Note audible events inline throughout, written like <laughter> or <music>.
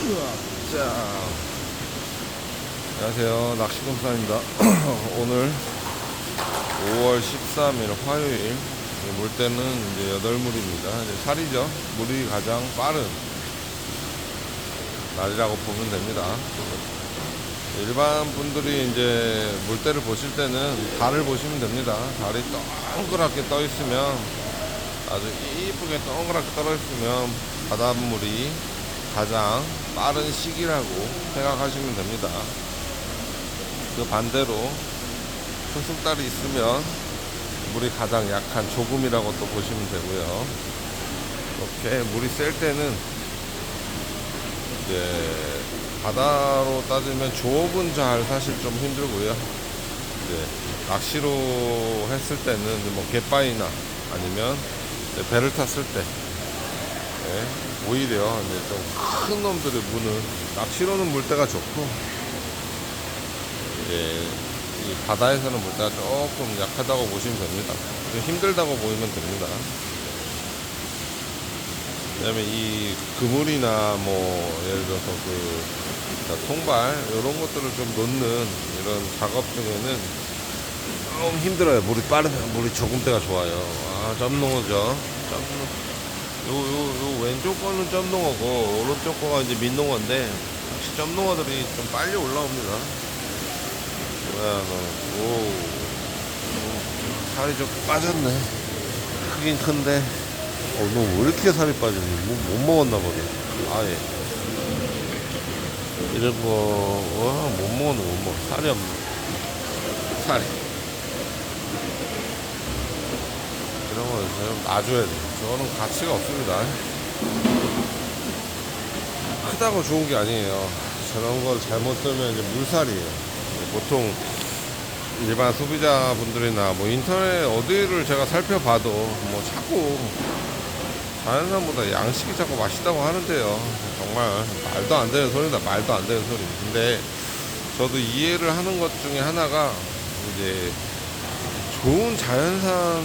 자, 안녕하세요. 낚시검사입니다. <clears throat> 오늘 5월 13일 화요일 이 물때는 이제 8물입니다. 이제 살이죠. 물이 가장 빠른 날이라고 보면 됩니다. 일반 분들이 이제 물때를 보실 때는 달을 보시면 됩니다. 달이 동그랗게 떠 있으면 아주 이쁘게 동그랗게 떨어 있으면 바닷물이 가장 빠른 시기라고 생각하시면 됩니다. 그 반대로 초승달이 있으면 물이 가장 약한 조금이라고 또 보시면 되고요. 이렇게 물이 셀 때는 이제 바다로 따지면 조업은 잘 사실 좀 힘들고요. 이제 낚시로 했을 때는 뭐 갯바위나 아니면 배를 탔을 때 예, 오히려 이제 좀 큰 놈들의 무는 낚시로는 물때가 좋고 이제 이 바다에서는 물때가 조금 약하다고 보시면 됩니다. 좀 힘들다고 보이면 됩니다. 왜냐면 이 그물이나 뭐 예를 들어서 그 통발 이런 것들을 좀 놓는 이런 작업 중에는 좀 힘들어요. 물이 빠르면 물이 조금 때가 좋아요. 아, 점농어죠. 점농. 요, 요, 요 왼쪽 거는 점농어고 오른쪽 거가 이제 민농어인데 역시 점농어들이 좀 빨리 올라옵니다. 뭐야, 너. 오. 오, 살이 좀 빠졌네. 크긴 큰데. 어, 너왜 이렇게 살이 빠졌니? 뭐, 못 먹었나 보네. 아예. 이런 거, 와, 못 먹었네, 못 먹어. 살이 없네. 살이. 이런 거 좀 놔줘야 돼. 저는 가치가 없습니다. 크다고 좋은 게 아니에요. 저런 걸 잘못 쓰면 이제 물살이에요. 보통 일반 소비자분들이나 뭐 인터넷 어디를 제가 살펴봐도 뭐 자꾸 자연산보다 양식이 자꾸 맛있다고 하는데요. 정말 말도 안 되는 소리다. 말도 안 되는 소리. 근데 저도 이해를 하는 것 중에 하나가 이제 좋은 자연산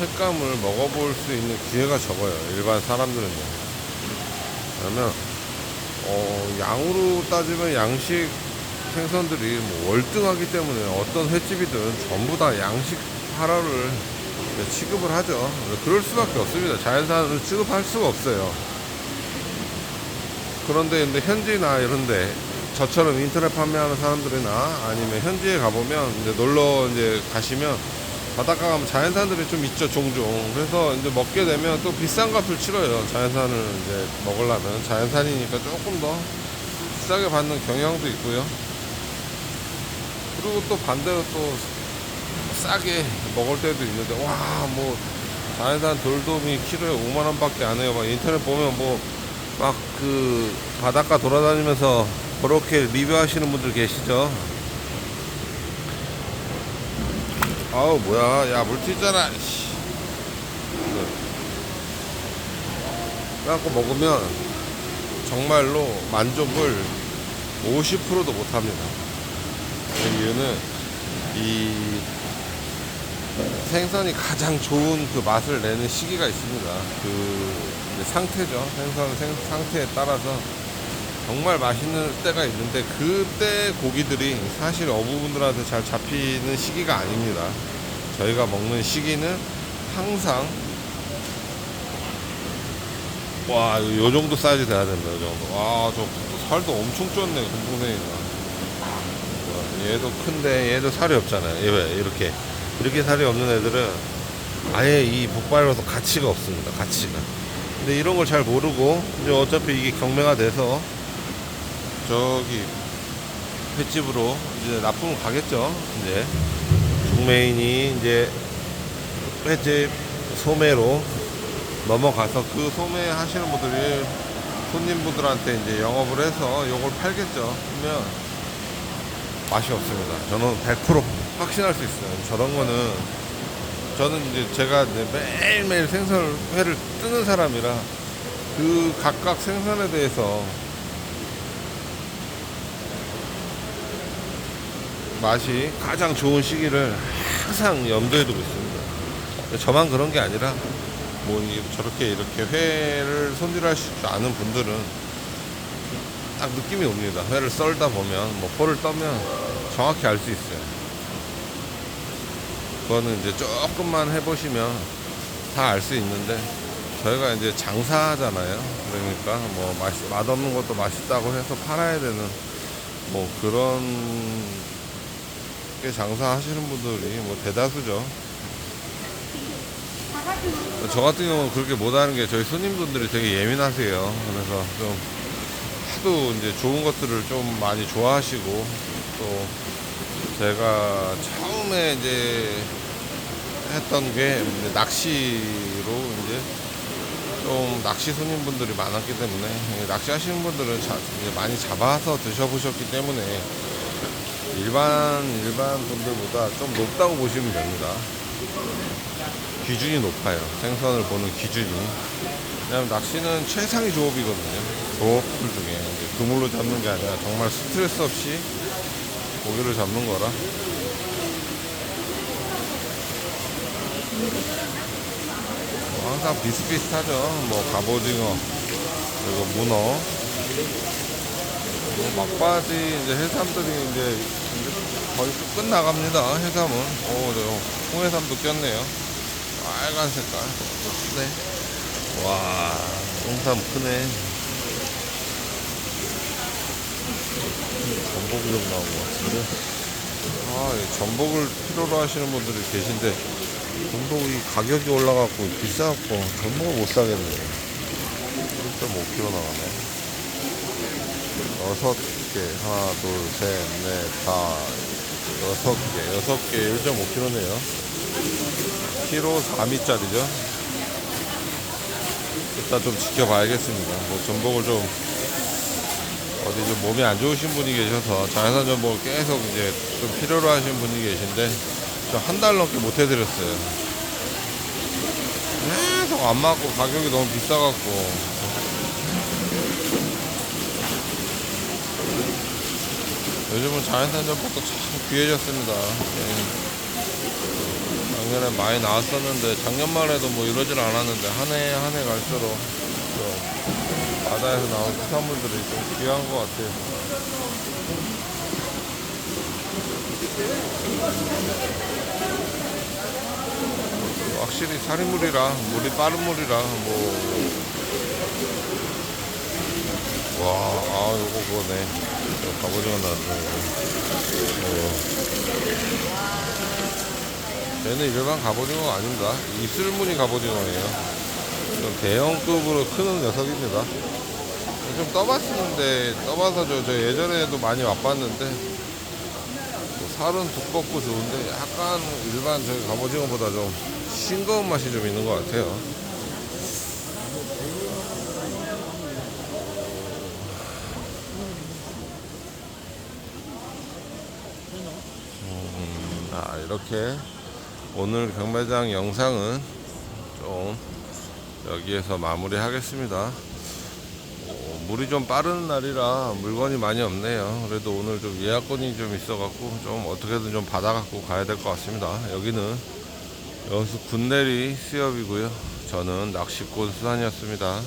횟감을 먹어볼 수 있는 기회가 적어요. 일반 사람들은요. 그러면 어, 양으로 따지면 양식 생선들이 뭐 월등하기 때문에 어떤 횟집이든 전부 다 양식 하라를 취급을 하죠. 그럴 수밖에 없습니다. 자연산을 취급할 수가 없어요. 그런데 근데 현지나 이런데 저처럼 인터넷 판매하는 사람들이나 아니면 현지에 가보면 이제 놀러 이제 가시면 바닷가 가면 자연산들이 좀 있죠 종종. 그래서 이제 먹게 되면 또 비싼 값을 치러요 자연산을 이제 먹으려면. 자연산이니까 조금 더 비싸게 받는 경향도 있고요. 그리고 또 반대로 또 싸게 먹을 때도 있는데 와 뭐 자연산 돌돔이 키로에 5만 원 밖에 안 해요. 막 인터넷 보면 뭐 막 그 바닷가 돌아다니면서 그렇게 리뷰하시는 분들 계시죠 아우 뭐야. 야물 튀잖아. 씨. 그래갖고 먹으면 정말로 만족을 50%도 못합니다. 그 이유는 이 생선이 가장 좋은 그 맛을 내는 시기가 있습니다. 그 상태죠. 생선 생, 상태에 따라서 정말 맛있는 때가 있는데 그때 고기들이 사실 어부분들한테 잘 잡히는 시기가 아닙니다. 저희가 먹는 시기는 항상 와, 요 정도 사이즈 돼야 된다, 요 정도. 와, 저 살도 엄청 쪘네, 금붕생이가. 얘도 큰데 얘도 살이 없잖아요. 얘 왜, 이렇게. 이렇게 살이 없는 애들은 아예 이 복발로서 가치가 없습니다, 가치가. 근데 이런 걸 잘 모르고, 이제 어차피 이게 경매가 돼서 저기 횟집으로 이제 납품을 가겠죠. 이제 중매인이 이제 횟집 소매로 넘어가서 그 소매 하시는 분들이 손님분들한테 이제 영업을 해서 요걸 팔겠죠. 그러면 맛이 없습니다. 저는 100% 확신할 수 있어요. 저런 거는 저는 이제 제가 이제 매일매일 생선회를 뜨는 사람이라 그 각각 생선에 대해서 맛이 가장 좋은 시기를 항상 염두에 두고 있습니다. 저만 그런 게 아니라 뭐 이- 저렇게 이렇게 회를 손질하실 줄 아는 분들은 딱 느낌이 옵니다. 회를 썰다 보면 뭐 포를 떠면 정확히 알 수 있어요. 그거는 이제 조금만 해보시면 다 알 수 있는데 저희가 이제 장사하잖아요. 그러니까 뭐 맛, 맛없는 것도 맛있다고 해서 팔아야 되는 뭐 그런 게 장사하시는 분들이 뭐 대다수죠. 저 같은 경우는 그렇게 못하는 게 저희 손님분들이 되게 예민하세요. 그래서 좀 하도 이제 좋은 것들을 좀 많이 좋아하시고 또 제가 처음에 이제 했던 게 이제 낚시로 이제 좀 낚시 손님분들이 많았기 때문에 낚시 하시는 분들은 자- 이제 많이 잡아서 드셔보셨기 때문에 일반 일반 분들보다 좀 높다고 보시면 됩니다. 기준이 높아요. 생선을 보는 기준이. 왜냐면 낚시는 최상위 조업이거든요. 조업들 중에 그물로 잡는 게 아니라 정말 스트레스 없이 고기를 잡는 거라. 뭐 항상 비슷비슷하죠. 뭐 갑오징어 그리고 문어. 뭐 막바지 이제 해삼들이 이제 거의 끝나갑니다. 해삼은. 오, 저 홍해삼도 꼈네요. 빨간 색깔. 또 크네. 와, 홍삼 크네. 전복이 좀 나온 것 같은데. 아, 이 전복을 필요로 하시는 분들이 계신데, 전복이 가격이 올라갖고 비싸갖고 전복을 못 사겠네요. 1.5kg 나가네. 여섯 개, 하나, 둘, 셋, 넷, 다, 여섯 개, 여섯 개, 1.5kg네요. 키로 4미짜리죠. 일단 좀 지켜봐야겠습니다. 뭐 전복을 좀 어디 좀 몸이 안 좋으신 분이 계셔서 자연산 전복을 계속 이제 좀 필요로 하시는 분이 계신데 저 한 달 넘게 못 해드렸어요. 계속 안 맞고 가격이 너무 비싸갖고 요즘은 자연산 전복도 참 귀해졌습니다. 예. 작년에 많이 나왔었는데 작년만 해도 뭐 이러질 않았는데 한 해 한 해 갈수록 좀 바다에서 나온 수산물들이 좀 귀한 것 같아요. 확실히 살인물이라 물이 빠른 물이라 뭐. 와, 아, 요거 그거네. 저 갑오징어 나왔네. 얘는 일반 갑오징어가 아닙니다. 이슬무늬 갑오징어예요. 좀 대형급으로 크는 녀석입니다. 좀 떠봤었는데, 떠봐서 저, 저 예전에도 많이 맛봤는데, 뭐 살은 두껍고 좋은데, 약간 일반 저희 갑오징어보다 좀 싱거운 맛이 좀 있는 것 같아요. 음, 아, 이렇게 오늘 경매장 영상은 좀 여기에서 마무리 하겠습니다. 어, 물이 좀 빠른 날이라 물건이 많이 없네요. 그래도 오늘 좀 예약권이 좀 있어갖고 좀 어떻게든 좀 받아갖고 가야 될 것 같습니다. 여기는 여수 군내리 수협이고요. 저는 낚시꾼 수산이었습니다.